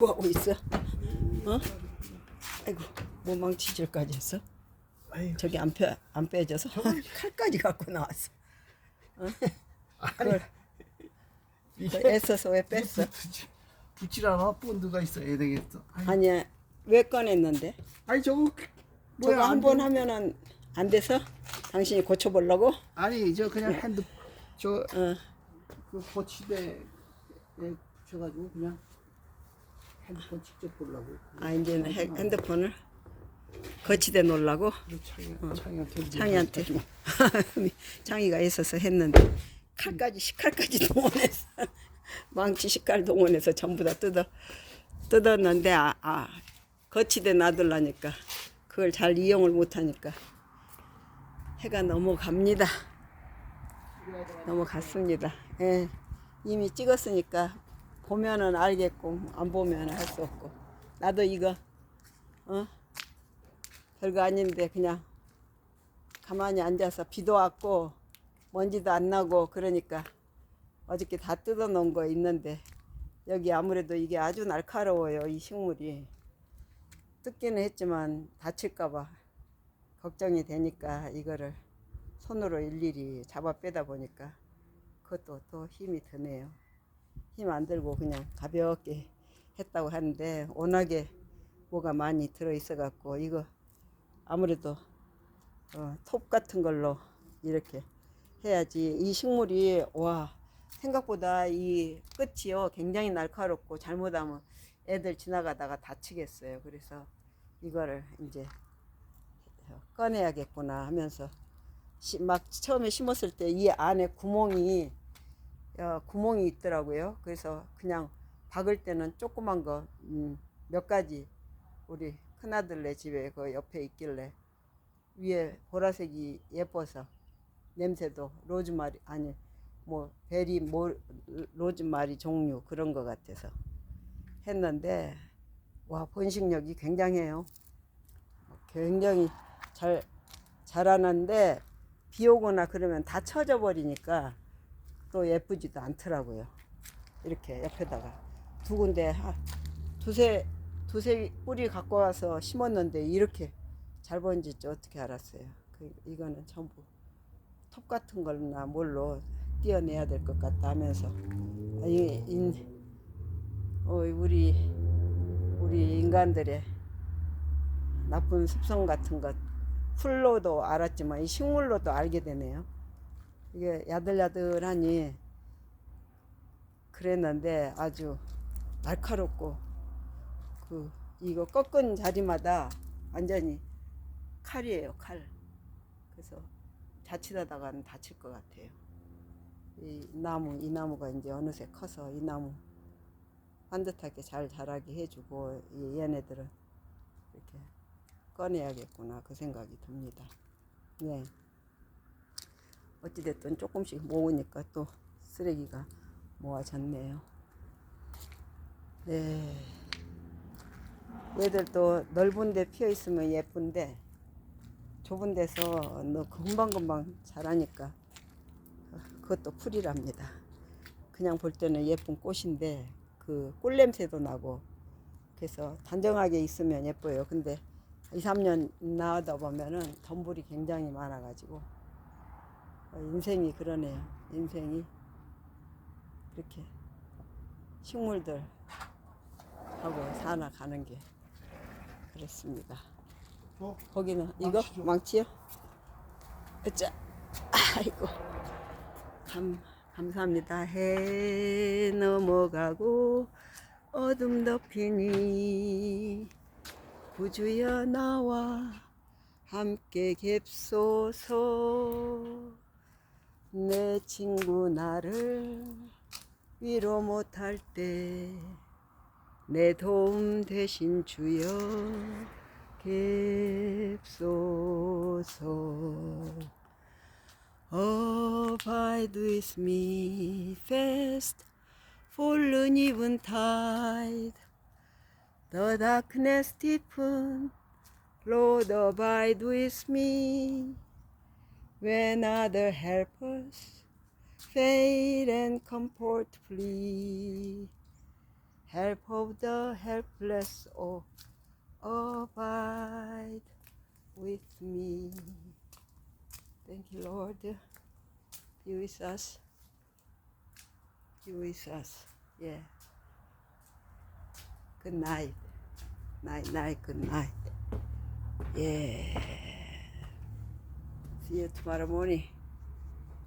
뭐 하고 있어? 어? 아이고 뭐 망치질까지 했어? 아이, 저기 안, 빼, 안 빼져서 칼까지 갖고 나왔어. 어? 그걸 그 애써서 왜 뺐어? 붙질 않아? 본드가 있어야 되겠어. 아니야 왜 꺼냈는데? 아니 저거 저거 뭐야? 한번 하면은 안 돼서 당신이 고쳐보려고? 아니 저 그냥 핸드 저 어. 그 거치대에 붙여가지고 그냥 핸드폰 직접 보려고. 아 이제는 헤- 핸드폰을 거치대 놓으려고 그 창이 창이한테 창이한테 창이가 있어서 했는데 칼까지 식칼까지 동원해서 망치 식칼 동원해서 전부 다 뜯어 뜯었는데 아, 아 거치대 놔둘라니까 그걸 잘 이용을 못하니까 해가 넘어갑니다. 넘어갔습니다. 예. 이미 찍었으니까 보면은 알겠고 안 보면 할수 없고. 나도 이거 어? 별거 아닌데 그냥 가만히 앉아서 비도 왔고 먼지도 안 나고 그러니까 어저께 다 뜯어 놓은 거 있는데 여기 아무래도 이게 아주 날카로워요 이 식물이. 뜯기는 했지만 다칠까봐 걱정이 되니까 이거를 손으로 일일이 잡아 빼다 보니까 그것도 또 힘이 드네요 힘 안 들고 그냥 가볍게 했다고 하는데 워낙에 뭐가 많이 들어 있어 갖고 이거 아무래도 어, 톱 같은 걸로 이렇게 해야지. 이 식물이 와 생각보다 이 끝이요. 굉장히 날카롭고 잘못하면 애들 지나가다가 다치겠어요. 그래서 이거를 이제 꺼내야겠구나 하면서 시- 막 처음에 심었을 때 이 안에 구멍이 어, 구멍이 있더라고요 그래서 그냥 박을 때는 조그만 거 음, 몇 가지 우리 큰아들네 집에 그 옆에 있길래 위에 보라색이 예뻐서 냄새도 로즈마리 아니 뭐 베리 모 로즈마리 종류 그런 것 같아서 했는데 와 번식력이 굉장해요. 굉장히 잘 자라는데 비 오거나 그러면 다 처져 버리니까 또 예쁘지도 않더라고요. 이렇게 옆에다가 두 군데 하- 두세 두세 뿌리 갖고 와서 심었는데 이렇게 잘 번질지 어떻게 알았어요. 그 이거는 전부 톱 같은 걸나 뭘로 띄어내야 될 것 같다 하면서 아, 이 인, 어, 우리 우리 인간들의 나쁜 습성 같은 것 풀로도 알았지만 이 식물로도 알게 되네요. 이게 야들야들하니 그랬는데 아주 날카롭고 그 이거 꺾은 자리마다 완전히 칼이에요 칼. 그래서 자칫하다가는 다칠 것 같아요. 이 나무 이 나무가 이제 어느새 커서 이 나무 반듯하게 잘 자라게 해주고 이 얘네들은 이렇게 꺼내야겠구나 그 생각이 듭니다. 예. 어찌됐든 조금씩 모으니까 또 쓰레기가 모아졌네요. 네. 얘들도 넓은 데 피어 있으면 예쁜데 좁은 데서 너 금방금방 자라니까 그것도 풀이랍니다. 그냥 볼 때는 예쁜 꽃인데 그 꿀냄새도 나고 그래서 단정하게 있으면 예뻐요. 근데 2, 3년 나오다 보면은 덤불이 굉장히 많아가지고 어, 인생이 그러네요. 인생이 이렇게 식물들 하고 살아가는 게 그렇습니다. 어? 거기는 이거 망치죠. 망치요? 자, 아이고 감 감사합니다. 해 넘어가고 어둠 덮이니 구주여 나와 함께 갭소서 내 친구 나를 위로 못할 때 내 도움 대신 주여 갭소서 Abide with me fast fallen eventide The darkness deepen Lord abide with me When other helpers fade and comfort flee help of the helpless, oh, abide with me. Thank you, Lord. Be with us. Be with us. Yeah. Good night. Night, night, good night. Yeah. Siyet Marmoni.